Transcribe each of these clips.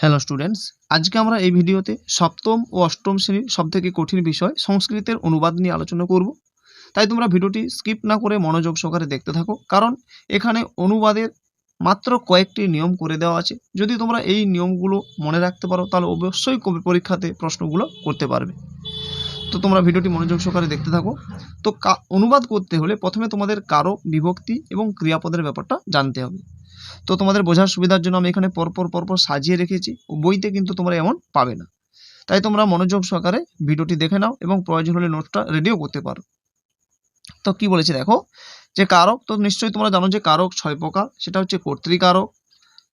Hello students আজকে আমরা এই ভিডিওতে সপ্তম ও অষ্টম শ্রেণির সবথেকে কঠিন বিষয় সংস্কৃতের অনুবাদ নিয়ে আলোচনা করব। তাই তোমরা ভিডিওটি স্কিপ না করে মনোযোগ সহকারে দেখতে থাকো, কারণ এখানে অনুবাদের মাত্র কয়েকটি নিয়ম করে দেওয়া আছে। যদি তোমরা এই নিয়মগুলো মনে রাখতে পারো, তাহলে অবশ্যই কবি পরীক্ষাতে প্রশ্নগুলো করতে পারবে। তো তোমরা ভিডিওটি মনোযোগ সহকারে দেখতে থাকো। তো অনুবাদ করতে হলে প্রথমে তোমাদের কারক বিভক্তি এবং ক্রিয়াপদের ব্যাপারটা জানতে হবে। তো তোমাদের বোঝার সুবিধার জন্য আমি এখানে পরপর পরপর সাজিয়ে রেখেছি বইতে কিন্তু তোমরা এমন পাবে না। তাই তোমরা মনোযোগ সহকারে ভিডিওটি দেখে নাও এবং প্রয়োজন হলে নোটটা রেডিও করতে পারো। তো কি বলেছে দেখো? যে কারক, তো নিশ্চয়ই তোমরা জানো যে কারক ছয় প্রকার। সেটা হচ্ছে কর্তৃকারক,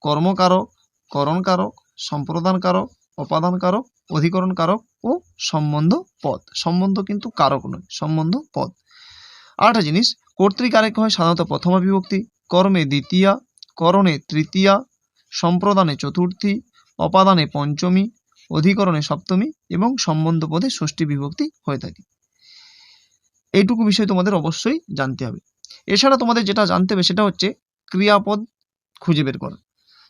কর্মকারক, করণকারক সম্প্রদান কারক অপাদান কারক অধিকরণ কারক ও সম্বন্ধ পদ। সম্বন্ধ কিন্তু কারক নয়, সম্বন্ধ পদ। আর একটা জিনিস, কর্তৃকারক হয় সাধারণত প্রথমা বিভক্তি কর্মে দ্বিতীয়া করণে তৃতীয়া, সম্প্রদানে চতুর্থী, অপাদানে পঞ্চমী, অধিকরণে সপ্তমী এবং সম্বন্ধ পদে ষষ্ঠী বিভক্তি হয়ে থাকে। এইটুকু বিষয় তোমাদের অবশ্যই জানতে হবে। এছাড়া তোমাদের যেটা জানতে হবে সেটা হচ্ছে ক্রিয়াপদ খুঁজে বের করা।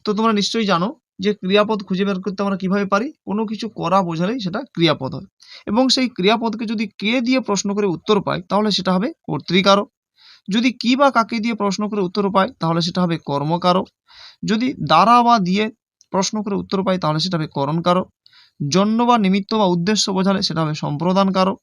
তো তোমরা নিশ্চয়ই জানো যে ক্রিয়াপদ খুঁজে বের করতে আমরা কীভাবে পারি? কোনো কিছু করা বোঝালেই সেটা ক্রিয়াপদ হয়। এবং সেই ক্রিয়াপদকে যদি কে দিয়ে প্রশ্ন করে উত্তর পাই তাহলে সেটা হবে কর্তৃকারক। যদি কি বা কাকে দিয়ে প্রশ্ন করে উত্তর পাই তাহলে সেটা হবে কর্মকারক। যদি দ্বারা বা দিয়ে প্রশ্ন করে উত্তর পাই তাহলে সেটা হবে করণকারক। জন্য বা নিমিত্ত বা উদ্দেশ্য বোঝালে সেটা হবে সম্প্রদানকারক।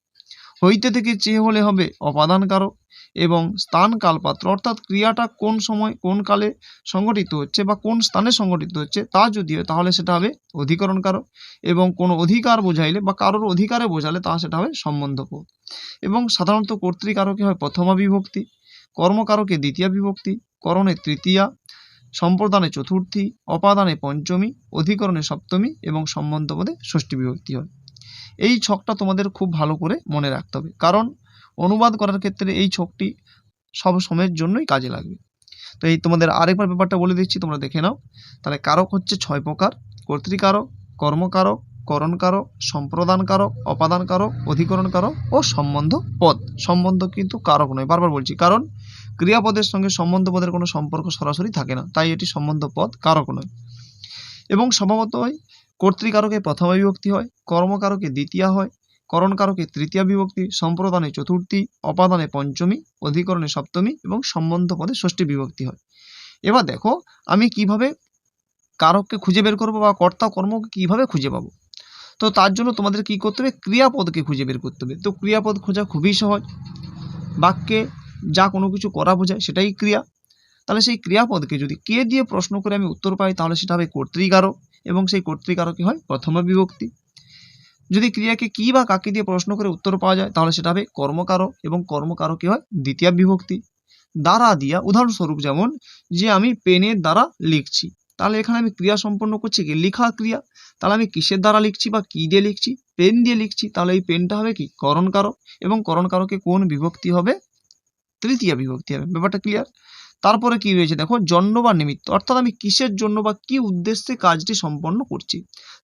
হইতে থেকে চেয়ে হলে হবে অপাদানকারক। এবং স্থান কালপাত্র, অর্থাৎ ক্রিয়াটা কোন সময়, কোন কালে সংগঠিত হচ্ছে বা কোন স্থানে সংগঠিত হচ্ছে, তা যদি হয়, তাহলে সেটা হবে অধিকরণকারক। এবং কোনো অধিকার বোঝাইলে বা কারোর অধিকারে বোঝালে, তা সেটা হবে সম্বন্ধপদ এবং সাধারণত কর্তৃকারকে হয় প্রথমা বিভক্তি কর্মকারকে দ্বিতীয় বিভক্তি, করণে তৃতীয়া, সম্প্রদানে চতুর্থী, অপাদানে পঞ্চমী, অধিকরণে সপ্তমী এবং সম্বন্ধ পদে ষষ্ঠী বিভক্তি হয়। এই ছকটা তোমাদের খুব ভালো করে মনে রাখতে হবে। কারণ অনুবাদ করার ক্ষেত্রে এই ছকটি সব সময়ের জন্যই কাজে লাগবে। তো এই তোমাদের আরেকবার ব্যাপারটা বলে দিচ্ছি, তোমরা দেখে নাও। তাহলে কারক হচ্ছে ছয় প্রকার, কর্তৃকারক, কর্মকারক করণকারক, সম্প্রদানকারক, অপাদানকারক, অধিকরণকারক ও সম্বন্ধ পদ। সম্বন্ধ কিন্তু কারক নয়, বারবার বলছি। কারণ ক্রিয়াপদের সঙ্গে সম্বন্ধ পদের কোনো সম্পর্ক সরাসরি থাকে না, তাই এটি সম্বন্ধ পদ কারক নয়। এবং স্বভাবতই কর্তৃকারকে প্রথমা বিভক্তি হয়, কর্মকারকে দ্বিতীয়া হয়, করণকারকে তৃতীয় বিভক্তি, সম্প্রদানে চতুর্থী, অপাদানে পঞ্চমী, অধিকরণে সপ্তমী এবং সম্বন্ধ পদে ষষ্ঠী বিভক্তি হয়। এবার দেখো, আমি কীভাবে কারককে খুঁজে বের করব বা কর্তা কর্মকে কীভাবে খুঁজে পাবো? তো তার জন্য তোমাদের কি করতে হবে? ক্রিয়াপদকে খুঁজে বের করতে হবে। তো ক্রিয়াপদ খোঁজা খুবই সহজ। বাক্যে যা কোনো কিছু করা বোঝায় সেটাই ক্রিয়া। তাহলে সেই ক্রিয়াপদকে যদি কে দিয়ে প্রশ্ন করে আমি উত্তর পাই, তাহলে সেটা হবে কর্তৃকারক এবং সেই কর্তৃকারকই হয় প্রথম বিভক্তি। যদি ক্রিয়াকে কি বা কাকে দিয়ে প্রশ্ন করে উত্তর পাওয়া যায়, তাহলে সেটা হবে কর্মকারক এবং কর্মকারকই হয় দ্বিতীয় বিভক্তি। দ্বারা দিয়া উদাহরণস্বরূপ যেমন, যে আমি পেনের দ্বারা লিখছি। তাহলে এখানে আমি ক্রিয়া সম্পন্ন করছি কি? লেখা ক্রিয়া। তাহলে আমি কিসের দ্বারা লিখছি বা কি দিয়ে লিখছি? পেন দিয়ে লিখছি। তাহলে এই পেনটা হবে কি? করণকারক এবং করণকারকে কোন বিভক্তি হবে? তৃতীয় বিভক্তি হবে। ব্যাপারটা ক্লিয়ার তারপরে কি রয়েছে? দেখো, জন্য বা নিমিত্ত। অর্থাৎ আমি কিসের জন্য বা কি উদ্দেশ্যে কাজটি সম্পন্ন করছি?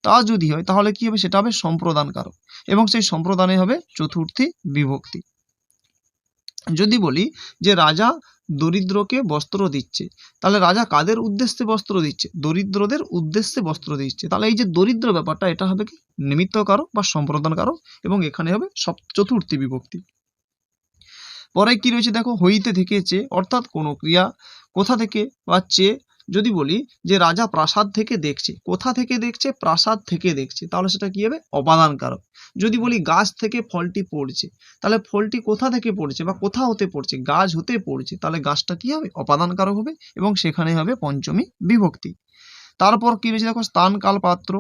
তা যদি হয়, তাহলে কি হবে? সেটা হবে সম্প্রদানকারক এবং সেই সম্প্রদানে হবে চতুর্থী বিভক্তি। যদি বলি যে রাজা দরিদ্রকে বস্ত্র দিচ্ছে, তাহলে রাজা কাদের উদ্দেশ্যে বস্ত্র দিচ্ছে? দরিদ্রদের উদ্দেশ্যে বস্ত্র দিচ্ছে। তাহলে এই যে দরিদ্র ব্যাপারটা, এটা হবে কি? নিমিত্তকারক বা সম্প্রদানকারক এবং এখানে হবে সব চতুর্থী বিভক্তি। পরে কি রয়েছে দেখো? হইতে থেকে চেয়ে অর্থাৎ কোনো ক্রিয়া কোথা থেকে বা চেয়ে যদি বলি যে রাজা প্রাসাদ থেকে দেখছে, কোথা থেকে দেখছে? প্রাসাদ থেকে দেখছে। তাহলে সেটা কি হবে? অপাদানকারক যদি বলি গাছ থেকে ফলটি পড়ছে, তাহলে ফলটি কোথা থেকে পড়ছে বা কোথা হতে পড়ছে? গাছ হতে পড়ছে। তাহলে গাছটা কি হবে? অপাদানকারক হবে এবং সেখানে হবে পঞ্চমী বিভক্তি। তারপর কি রয়েছে দেখো স্থান কাল পাত্র।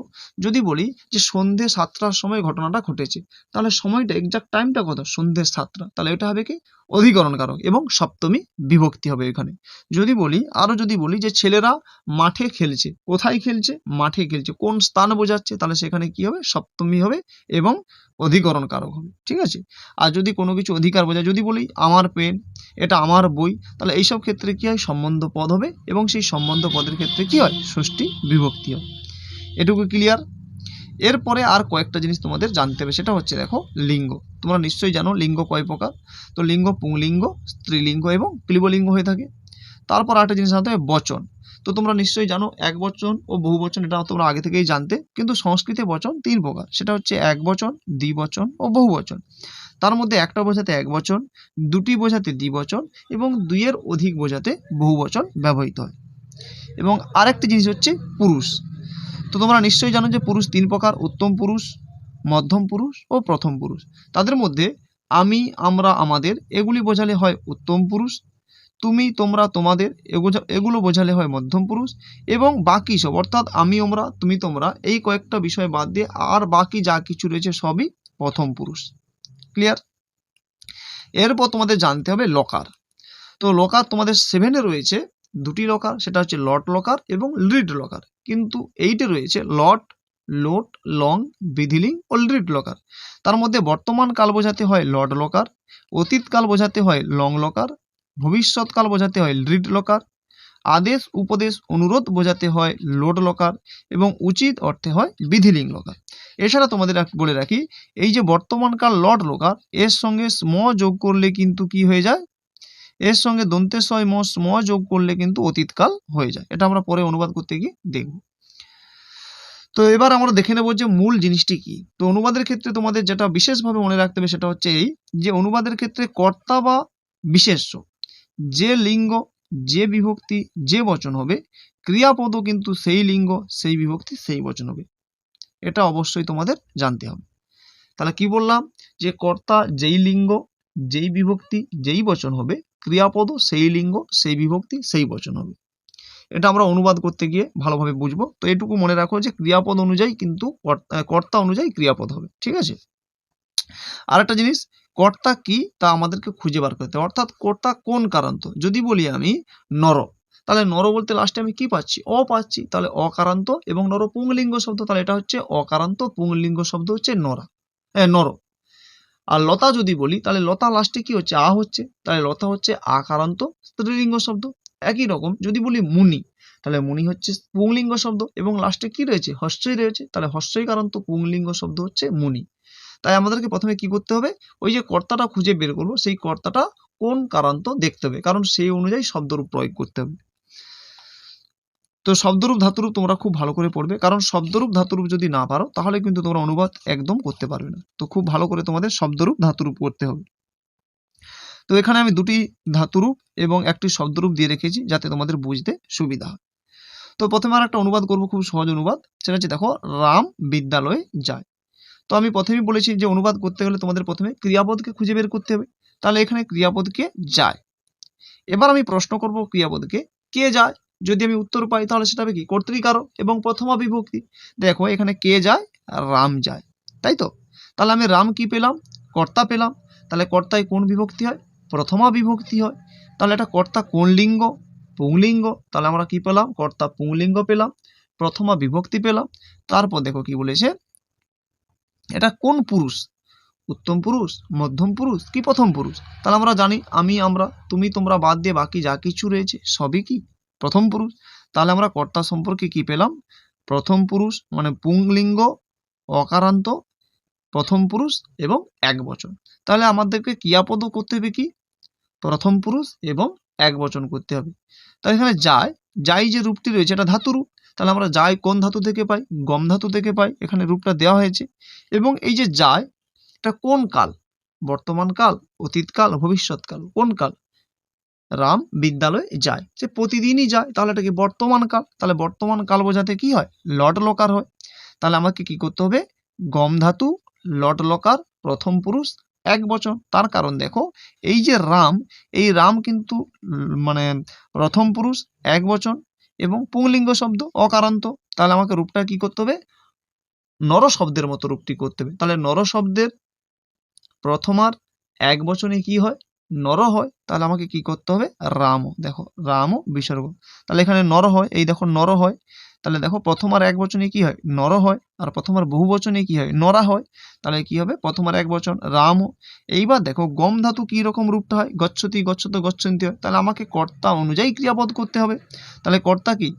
যদি বলি যে সন্ধে সাতটার সময় ঘটনাটা ঘটেছে, তাহলে সময়টা এক্সাক্ট টাইমটা কত? সন্ধে সাতটা। তাহলে এটা হবে কি? অধিকরণ কারক এবং সপ্তমী বিভক্তি হবে এখানে। যদি বলি, আরও যদি বলি যে ছেলেরা মাঠে খেলছে। কোথায় খেলছে? মাঠে খেলছে। কোন স্থান বোঝাচ্ছে? তাহলে সেখানে কি হবে? সপ্তমী হবে এবং অধিকরণ কারক হবে। ঠিক আছে? আর যদি কোনো কিছু অধিকার বোঝায়, যদি বলি, আমার পেন এটা আমার বই। তাহলে এইসব ক্ষেত্রে কি হয়? সম্বন্ধ পদ হবে এবং সেই সম্বন্ধ পদের ক্ষেত্রে কি হয়? ষষ্ঠী বিভক্তি হয়। এটুকু ক্লিয়ার এরপরে আর কয়েকটা জিনিস তোমাদের জানতে হবে। সেটা হচ্ছে দেখো, লিঙ্গ। তোমরা নিশ্চয়ই জানো লিঙ্গ কয় প্রকার? তো লিঙ্গ, পুংলিঙ্গ, স্ত্রীলিঙ্গ এবং ক্লিবলিঙ্গ হয়ে থাকে। তারপর আরেকটা জিনিস জানতে হবে, বচন। তো তোমরা নিশ্চয়ই জানো এক বচন ও বহু বচন, এটা তোমরা আগে থেকেই জানতে। কিন্তু সংস্কৃতে বচন তিন প্রকার। সেটা হচ্ছে এক বচন দ্বিবচন ও বহু বচন। তার মধ্যে একটা বোঝাতে এক বচন, দুটি বোঝাতে দ্বিবচন এবং দুইয়ের অধিক বোঝাতে বহু বচন ব্যবহৃত হয়। এবং আরেকটি জিনিস হচ্ছে পুরুষ। তো তোমরা নিশ্চয়ই জানো যে পুরুষ তিন প্রকার, উত্তম পুরুষ, মধ্যম পুরুষ ও প্রথম পুরুষ। তাদের মধ্যে আমি, আমরা, আমাদের এগুলি বোঝালে হয় উত্তম পুরুষ, তুমি, তোমরা, তোমাদের এগো- এগুলো বোঝালে হয় মধ্যম পুরুষ এবং বাকি সব, অর্থাৎ আমি আমরা তুমি, তোমরা, এই কয়েকটা বিষয় বাদ দিয়ে আর বাকি যা কিছু রয়েছে সবই প্রথম পুরুষ। ক্লিয়ার এরপর তোমাদের জানতে হবে লকার তো লকার তোমাদের সেভেনে রয়েছে, দুটি লকার সেটা হচ্ছে লট লকার এবং লিড লকার কিন্তু এইটে রয়েছে লট লোট লং বিধিলিং ও লিড লকার তার মধ্যে বর্তমান কাল বোঝাতে হয় লড লকার অতীতকাল বোঝাতে হয় লং লকার ভবিষ্যৎকাল বোঝাতে হয় লিড লকার আদেশ, উপদেশ, অনুরোধ বোঝাতে হয় লোড লকার এবং উচিত অর্থে হয় বিধিলিং লকার। এছাড়া তোমাদের বলে রাখি, এই যে বর্তমানকাল লড লকার, এর সঙ্গে স্ম যোগ করলে কিন্তু কি হয়ে যায়? এর সঙ্গে দন্তেশ্বয় ম, স্ম যোগ করলে কিন্তু অতীতকাল হয়ে যায়। এটা আমরা পরে অনুবাদ করতে গিয়ে দেখব। তো এবার আমরা দেখে নেব যে মূল জিনিসটি কি। তো অনুবাদের ক্ষেত্রে তোমাদের যেটা বিশেষভাবে মনে রাখতে হবে সেটা হচ্ছে এই যে অনুবাদের ক্ষেত্রে কর্তা বা বিশেষ্য, যে লিঙ্গ যে বিভক্তি যে বচন হবে, ক্রিয়াপদও কিন্তু সেই লিঙ্গ, সেই বিভক্তি সেই বচন হবে। এটা অবশ্যই তোমাদের জানতে হবে। তাহলে কি বললাম? যে কর্তা যেই লিঙ্গ, যেই বিভক্তি যেই বচন হবে ক্রিয়াপদ সেই লিঙ্গ, সেই বিভক্তি সেই বচন হবে। এটা আমরা অনুবাদ করতে গিয়ে ভালোভাবে বুঝব। তো এটুকু মনে রাখো যে ক্রিয়াপদ অনুযায়ী কিন্তু কর্তা অনুযায়ী ক্রিয়াপদ হবে। ঠিক আছে? আরেকটা জিনিস কর্তা কি তা আমাদেরকে খুঁজে বার করতে অর্থাৎ কর্তা কোন কারান্ত? যদি বলি আমি, নর। তাহলে নর বলতে লাস্টে আমি কি পাচ্ছি? অ পাচ্ছি। তাহলে অকারান্ত এবং নর পুংলিঙ্গ শব্দ, তাহলে এটা হচ্ছে অকারান্ত, পুংলিঙ্গ শব্দ হচ্ছে নরা। হ্যাঁ নর। আর লতা যদি বলি, তাহলে লতা লাস্টে কি হচ্ছে? আ হচ্ছে। তাহলে লতা হচ্ছে আকারান্ত, স্ত্রীলিঙ্গ শব্দ। একই রকম, যদি বলি মুনি, তাহলে মুনি হচ্ছে পুংলিঙ্গ শব্দ এবং লাস্টে কি রয়েছে? হস্যই রয়েছে। তাহলে হস্যই কারান্ত, পুংলিঙ্গ শব্দ হচ্ছে মুনি। তাই আমাদেরকে প্রথমে কি করতে হবে? ওই যে কর্তাটা খুঁজে বের করব, সেই কর্তাটা কোন কারান্ত দেখতে হবে, কারণ সেই অনুযায়ী শব্দরূপ প্রয়োগ করতে হবে। তো শব্দরূপ ধাতুরূপ তোমরা খুব ভালো করে পড়বে, কারণ শব্দরূপ ধাতুরূপ যদি না পারো, তাহলে কিন্তু তোমরা অনুবাদ একদম করতে পারবে না। তো খুব ভালো করে তোমাদের শব্দরূপ ধাতুরূপ করতে হবে। তো এখানে আমি দুটি ধাতুরূপ এবং একটি শব্দরূপ দিয়ে রেখেছি, যাতে তোমাদের বুঝতে সুবিধা হয়। তো প্রথমে আর একটা অনুবাদ করব, খুব সহজ অনুবাদ, সেটা হচ্ছে দেখো, রাম বিদ্যালয়ে যায়। তো আমি প্রথমেই বলেছি যে অনুবাদ করতে গেলে তোমাদের প্রথমে ক্রিয়াপদকে খুঁজে বের করতে হবে। তাহলে এখানে ক্রিয়াপদকে যায়। এবার আমি প্রশ্ন করব ক্রিয়াপদকে কে যায়? যদি আমি উত্তর পাই তাহলে সেটা হবে কি? কর্তৃকারক এবং প্রথমা বিভক্তি দেখো এখানে কে যায়? রাম যায়। তাই তো? তাহলে আমি রাম কি পেলাম? কর্তা পেলাম। তাহলে কর্তায় কোন বিভক্তি হয়? প্রথমা বিভক্তি হয়। তাহলে এটা কর্তা কোন লিঙ্গ? পুংলিঙ্গ। তাহলে আমরা কি পেলাম? কর্তা পুংলিঙ্গ পেলাম। প্রথমা বিভক্তি পেলাম। তারপর দেখো কি বলেছে এটা কোন পুরুষ? উত্তম পুরুষ, মধ্যম পুরুষ কি প্রথম পুরুষ? তাহলে আমরা জানি, আমি, আমরা, তুমি, তোমরা বাদ দিয়ে বাকি যা কিছু রয়েছে সবই কি? প্রথম পুরুষ। তাহলে আমরা কর্তা সম্পর্কে কি পেলাম? প্রথম পুরুষ মানে পুংলিঙ্গ, অকারান্ত, প্রথম পুরুষ এবং এক বচন। তাহলে আমাদেরকে ক্রিয়াপদও করতে হবে কি? প্রথম পুরুষ এবং এক বচন করতে হবে। তাহলে এখানে যায় যাই যে রূপটি রয়েছে, এটা ধাতু রূপ তাহলে আমরা যাই কোন ধাতু থেকে পাই? গম ধাতু থেকে পাই। এখানে রূপটা দেওয়া হয়েছে। এবং এই যে যায়, এটা কোন কাল? বর্তমান কাল অতীতকাল ভবিষ্যৎকাল কোন কাল? রাম বিদ্যালয়ে যায়। সে প্রতিদিনই যায়। তাহলে এটা কি বর্তমান কাল? তাহলে বর্তমান কাল বোঝাতে কি হয়? লট লকার হয়। তাহলে আমাকে কি করতে হবে? গম ধাতু, লট লকার, প্রথম পুরুষ, এক বচন। তার কারণ দেখো, এই যে রাম, এই রাম কিন্তু মানে প্রথম পুরুষ, এক বচন। এবং পুংলিঙ্গ শব্দ অকারান্ত। তাহলে আমাকে রূপটা কি করতে হবে? নর শব্দের মতো রূপটি করতে হবে। তাহলে নর শব্দের প্রথমার এক বচনে কি হয়? নর হয়, তাহলে আমাকে কি করতে হবে? রাম দেখো রাম বিসর্গ। তাহলে এখানে নর হয়, এই দেখো নর হয়। তাহলে দেখো প্রথম আর এক বচনে কি হয়? নর হয়, আর প্রথম আর বহু বচনে কি হয়? নরা হয়। তাহলে কি হবে? প্রথম আর এক বচন রাম এইবার দেখো, গম ধাতু কি রকম রূপটা হয়? গচ্ছতি, গচ্ছত, গচ্ছন্তি হয়। তাহলে আমাকে কর্তা অনুযায়ী ক্রিয়াপদ করতে হবে। তাহলে কর্তা কি?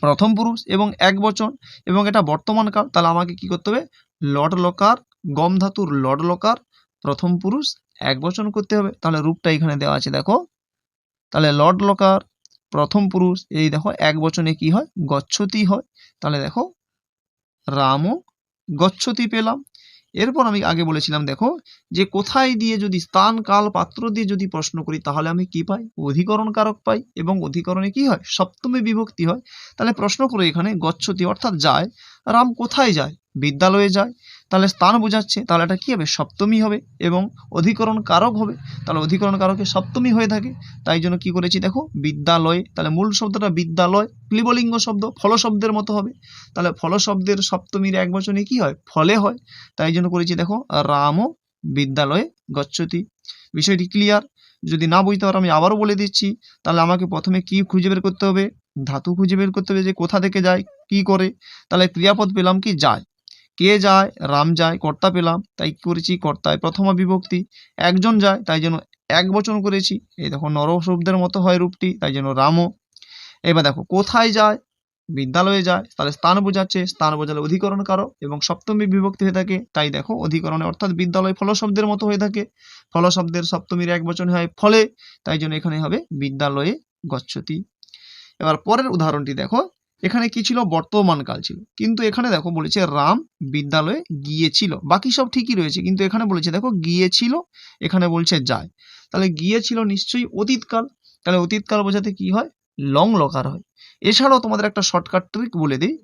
প্রথম পুরুষ এবং এক বচন। এবং এটা বর্তমান কাল। তাহলে আমাকে কি করতে হবে? লড লকার গম ধাতুর লড লকার প্রথম পুরুষ এক বচন করতে হবে, তাহলে রূপটা এখানে দেওয়া আছে, দেখো। তাহলে লর্ড লকার, প্রথম পুরুষ, এই দেখো, এক বচনে কি হয়? গচ্ছতি হয়। তাহলে দেখো, রামও গচ্ছতি পেলাম। এরপর আমি আগে বলেছিলাম, দেখো, যে কোথায় দিয়ে যদি স্থান, কাল, পাত্র দিয়ে যদি প্রশ্ন করি, তাহলে আমি কি পাই? অধিকরণ কারক পাই। এবং অধিকরণে কি হয়? সপ্তমী বিভক্তি হয়। তাহলে প্রশ্ন করে এখানে গচ্ছতি অর্থাৎ যায়। রাম কোথায় যায়? বিদ্যালয়ে যায়। তাহলে স্থান বোঝাচ্ছে, তাহলে এটা কী হবে? সপ্তমী হবে এবং অধিকরণ কারক হবে। তাহলে অধিকরণ কারকে সপ্তমী হয়ে থাকে। তাই জন্য কি করেছি দেখো? বিদ্যালয়ে। তাহলে মূল শব্দটা বিদ্যালয়। ক্লিবলিঙ্গ শব্দ ফল শব্দের মতো হবে। তাহলে ফল শব্দের সপ্তমীর এক বচনে কী হয়? ফলে হয়। তাই জন্য করেছি দেখো রামও বিদ্যালয়ে গচ্ছতি। বিষয়টি ক্লিয়ার যদি না বুঝতে পারো, আমি আবারও বলে দিচ্ছি, তাহলে আমাকে প্রথমে কি খুঁজে বের করতে হবে? ধাতু খুঁজে বের করতে হবে যে কোথা থেকে যায়, কি করে? তাহলে ক্রিয়াপদ পেলাম কি যায়? কে যায়, রাম যায়, কর্তা পেলাম, তাই কি করেছি কর্তায় প্রথমা বিভক্তি। একজন যায়, তাই জন্য এক বচন করেছি। এই দেখো নর শব্দের মতো হয় রূপটি, তাই জন্য রামও। এবার দেখো, কোথায় যায়? বিদ্যালয়ে যায়, তাহলে স্থান বোঝাচ্ছে। স্থান বোঝালে অধিকরণ কারক এবং সপ্তমী বিভক্তি হয়ে থাকে। তাই দেখো, অধিকরণে অর্থাৎ বিদ্যালয় ফলশব্দের মতো হয়ে থাকে। ফলশব্দের সপ্তমীর এক বচন হয় ফলে, তাই জন্য এখানে হবে বিদ্যালয়ে গচ্ছতি। এবার পরের উদাহরণটি দেখো। এখানে কি ছিল? বর্তমান কাল ছিল। কিন্তু এখানে দেখো বলেছে রাম বিদ্যালয়ে গিয়েছিল। বাকি সব ঠিকই রয়েছে, কিন্তু এখানে বলেছে দেখো গিয়েছিল, এখানে বলছে যায়। তাহলে গিয়েছিল নিশ্চয়ই অতীতকাল। তাহলে অতীতকাল বোঝাতে কি হয়? লং লকার হয়। এছাড়াও তোমাদের একটা শর্টকাট ট্রিক বলে দিই,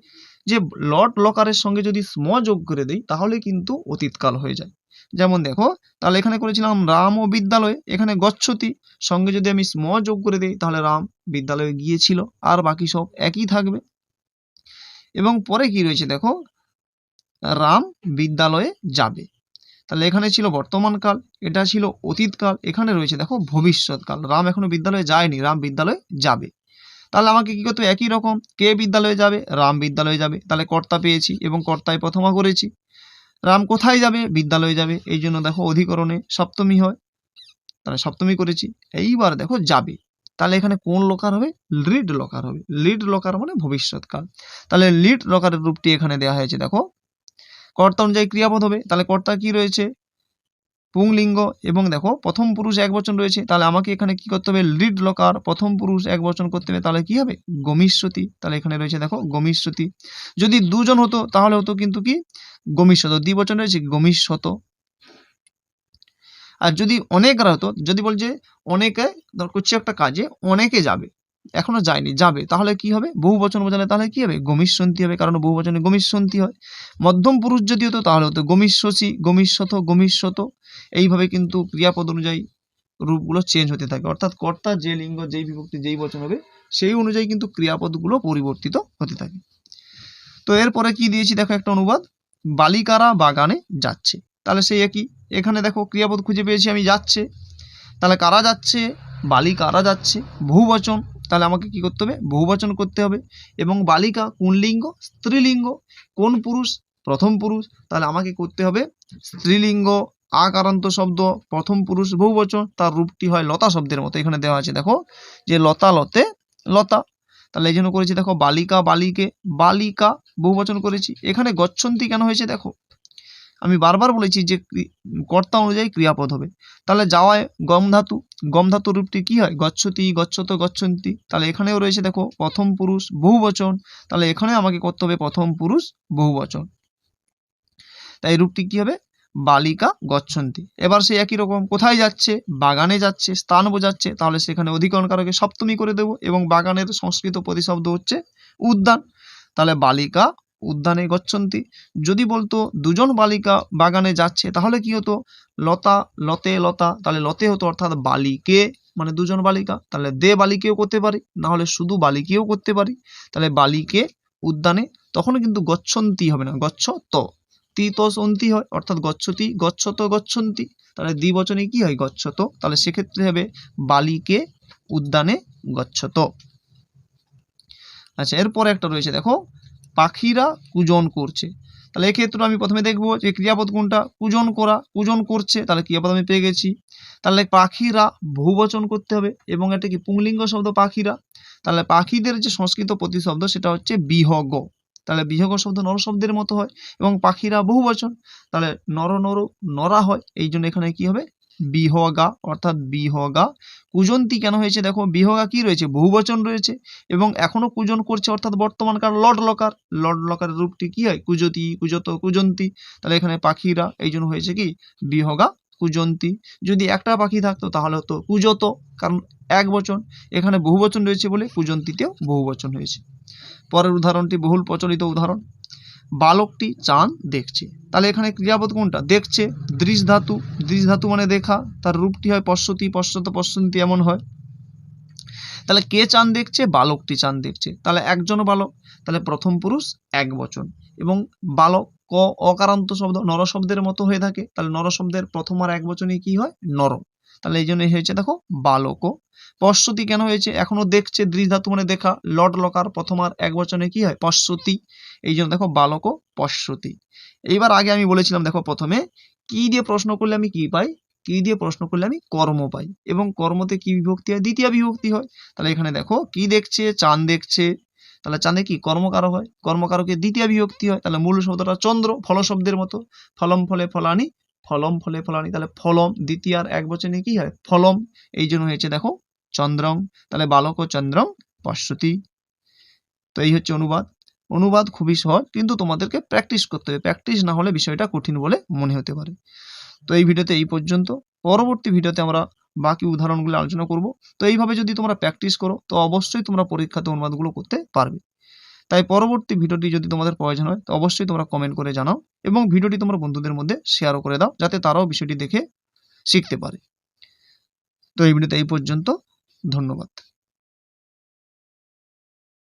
যে লট লকারের সঙ্গে যদি স্ম যোগ করে দিই, তাহলে কিন্তু অতীতকাল হয়ে যায়। যেমন দেখো, তাহলে এখানে করেছিলাম রাম ও বিদ্যালয়ে, এখানে গচ্ছতি। সঙ্গে যদি আমি স্ম যোগ করে দিই, তাহলে রাম বিদ্যালয়ে গিয়েছিল। আর বাকি সব একই থাকবে। এবং পরে কি রয়েছে দেখো? রাম বিদ্যালয়ে যাবে। তাহলে এখানে ছিল বর্তমান কাল, এটা ছিল অতীতকাল এখানে রয়েছে দেখো ভবিষ্যৎকাল রাম এখনও বিদ্যালয়ে যায়নি, রাম বিদ্যালয়ে যাবে। তাহলে আমাকে কি করতে একই রকম, কে বিদ্যালয়ে যাবে? রাম বিদ্যালয়ে যাবে। তাহলে কর্তা পেয়েছি এবং কর্তায় প্রথমা করেছি। রাম কোথায় যাবে? বিদ্যালয়ে যাবে। এই জন্য দেখো অধিকরণে সপ্তমী হয়। তাহলে সপ্তমী করেছি। এইবার দেখো যাবে। তাহলে এখানে কোন লকার হবে? লিড লকার হবে। লিড লকার মানে ভবিষ্যৎকাল। তাহলে লিড লকারের রূপটি এখানে দেওয়া হয়েছে, দেখো। কর্তা অনুযায়ী ক্রিয়াপদ হবে। তাহলে কর্তা কি রয়েছে? পুংলিঙ্গ। এবং দেখো, প্রথম পুরুষ এক বচন রয়েছে। তাহলে আমাকে এখানে কি করতে হবে? লিড লকার প্রথম পুরুষ এক বচন করতে হবে। তাহলে কি হবে? গমিষ্যতি তাহলে এখানে রয়েছে, দেখো গমিষ্যতি যদি দুজন হতো, তাহলে হতো কিন্তু কি? গমিষ্যত। দ্বিবচন রয়েছে, গমিষ্যত। আর যদি অনেকরা হতো, যদি বলছে অনেকে, ধর করছে একটা কাজে, অনেকে যাবে, এখনও যায়নি, যাবে, তাহলে কি হবে? বহু বচন বোঝালে তাহলে কি হবে? গমিষ্যন্তি হবে, কারণ বহু বচনে গমিষ্যন্তি হয়। মধ্যম পুরুষ যদি হতো, তাহলে হতো গমিষ্যসি গমিষ্যত গমিষ্যত। এইভাবে কিন্তু ক্রিয়াপদ অনুযায়ী রূপগুলো চেঞ্জ হতে থাকে। অর্থাৎ কর্তা যে লিঙ্গ, যেই বিভক্তি, যেই বচন হবে, সেই অনুযায়ী কিন্তু ক্রিয়াপদগুলো পরিবর্তিত হতে থাকে। তো এরপরে কি দিয়েছি? দেখো একটা অনুবাদ। বালিকারা বাগানে যাচ্ছে। তাহলে সেই একই। এখানে দেখো ক্রিয়াপদ খুঁজে পেয়েছি, আমি যাচ্ছে। তাহলে কারা যাচ্ছে? বালিকারা যাচ্ছে? বহুবচন। তাহলে আমাকে কি করতে হবে? বহুবচন করতে হবে। এবং বালিকা কোন লিঙ্গ? স্ত্রীলিঙ্গ। কোন পুরুষ? প্রথম পুরুষ। তাহলে আমাকে করতে হবে স্ত্রীলিঙ্গ। আকারান্ত শব্দ, প্রথম পুরুষ, বহুবচন। তার রূপটি হয় লতা শব্দের মতো। এখানে দেওয়া আছে, দেখো, যে লতা লতে লতা। তাহলে এই জন্য করেছি, দেখো, বালিকা বালিকে, বালিকা বহুবচন করেছি। এখানে গচ্ছন্তি কেন হয়েছে, দেখো? আমি বারবার বলেছি যে কর্তা অনুযায়ী ক্রিয়াপদ হবে। তাহলে যাওয়ায় গম ধাতু। গম ধাতু রূপটি কি হয়? গচ্ছতি, গচ্ছত, গচ্ছন্তি। তাহলে এখানেও রয়েছে দেখো, প্রথম পুরুষ, বহুবচন। তাহলে এখানে আমাকে করতে হবে প্রথম পুরুষ, বহুবচন। তাই রূপটি কি হবে? বালিকা, গচ্ছন্তি। এবার সে একই রকম, কোথায় যাচ্ছে? বাগানে যাচ্ছে, স্থান বোঝাচ্ছে। তাহলে সেখানে অধিকরণ কারকে সপ্তমী করে দেবো এবং বাগানের সংস্কৃত প্রতিশব্দ হচ্ছে উদ্যান। তাহলে বালিকা উদ্যানে গচ্ছন্তি। যদি বলতো দুজন বালিকা বাগানে যাচ্ছে, তাহলে কি হতো? লতা, লতে লতা, তাহলে লতে হতো অর্থাৎ বালিকে মানে দুজন বালিকা, তাহলে দে বালিকেও করতে পারি, না হলে শুধু বালিকেও করতে পারি। তাহলে বালিকে উদ্যানে তখন কিন্তু গচ্ছন্তি হবে না গচ্ছ ত তিতসন্তি হয়, অর্থাৎ গচ্ছতি, গচ্ছত, গচ্ছন্তি। তাহলে দ্বিবচনে কি হয়? গচ্ছত। তাহলে সেক্ষেত্রে হবে বালিকে উদ্যানে গচ্ছত। আচ্ছা এরপরে একটা রয়েছে, দেখো। পাখিরা কুজন করছে। তাহলে এক্ষেত্রে আমি প্রথমে দেখব যে ক্রিয়াপদ কোনটা? কুজন করা কুজন করছে, তাহলে ক্রিয়াপদ আমি পেয়ে গেছি। তাহলে পাখিরা বহুবচন করতে হবে, এবং এটা কি পুংলিঙ্গ শব্দ পাখিরা? তাহলে পাখিদের যে সংস্কৃত প্রতিশব্দ, সেটা হচ্ছে বিহগ। তাহলে বিহগ শব্দ নর শব্দের মতো হয়, এবং পাখিরা বহুবচন। তাহলে নর নর, নরা হয়, এই জন্য এখানে কি হবে? বিহগা, অর্থাৎ বিহগা। কুজন্তি কেন হয়েছে দেখো? বিহগা কি রয়েছে? বহুবচন রয়েছে এবং এখনও কুজন করছে, অর্থাৎ বর্তমানকার লড লকার। লড লকারের রূপটি কি হয়? কুজতি, কুজত, কুজন্তি। তাহলে এখানে পাখিরা, এই জন্য হয়েছে কি? বিহগা, কুজন্তি। যদি একটা পাখি থাকতো তাহলে হতো কুজত, কারণ এক বচন। এখানে বহুবচন রয়েছে বলে কুজন্তিতেও বহুবচন হয়েছে। পরের উদাহরণটি বহুল প্রচলিত উদাহরণ। বালকটি চাঁদ দেখছে। তাহলে এখানে ক্রিয়াপদ কোনটা? দেখছে, দৃশ ধাতু। দৃশ ধাতু মানে দেখা। তার রূপটি হয় পশ্বতি পশ্চত পশ্বন্তি এমন হয়। তাহলে কে চাঁদ দেখছে? বালকটি চাঁদ দেখছে। তাহলে একজন বালক। তাহলে প্রথম পুরুষ এক বচন। এবং বালক ক, অকারান্ত শব্দ, নর শব্দের মতো হয়ে থাকে। তাহলে নর শব্দের প্রথম আর এক বচনে কি হয়? নর তাহলে এই জন্য হয়েছে, দেখো, বালক পশ্বতি কেন হয়েছে? এখনও দেখছে দৃশ ধাতু মানে দেখা। লড লকার প্রথম আর এক বচনে কি হয়? পশ্বতি এই জন্য দেখো বালক পশ্বতি এইবার আগে আমি বলেছিলাম দেখো প্রথমে, কি দিয়ে প্রশ্ন করলে আমি কি পাই? কি দিয়ে প্রশ্ন করলে আমি কর্ম পাই? এবং কর্মতে কি বিভক্তি হয়? দ্বিতীয় বিভক্তি হয়। তাহলে এখানে দেখো, কি দেখছে? চাঁদ দেখছে। তাহলে চাঁদে কি? কর্মকারক হয়। কর্মকারকে দ্বিতীয় বিভক্তি হয়। তাহলে মূল শব্দটা চন্দ্র ফল শব্দের মতো। ফলম ফলে ফলানি, ফলম ফলে ফলানি। তাহলে ফলম দ্বিতীয় আর এক বচনে কি হয়? ফলম। এই জন্য হয়েছে দেখো চন্দ্রং, তাহলে বালক ও চন্দ্রং পশ্বতি তো এই হচ্ছে অনুবাদ। অনুবাদ খুবই সহজ, কিন্তু তোমাদেরকে প্র্যাকটিস করতে হবে। প্র্যাকটিস না হলে বিষয়টা কঠিন বলে মনে হতে পারে। তো এই ভিডিওতে এই পর্যন্ত। পরবর্তী ভিডিওতে আমরা বাকি উদাহরণগুলো আলোচনা করব। তো এইভাবে যদি তোমরা প্র্যাকটিস করো, তো অবশ্যই তোমরা পরীক্ষাতে অনুবাদগুলো করতে পারবে। তাই পরবর্তী ভিডিওটি যদি তোমাদের প্রয়োজন হয়, তো অবশ্যই তোমরা কমেন্ট করে জানাও এবং ভিডিওটি তোমরা বন্ধুদের মধ্যে শেয়ারও করে দাও, যাতে তারাও বিষয়টি দেখে শিখতে পারে। তো এই ভিডিওতে এই পর্যন্ত। ধন্যবাদ।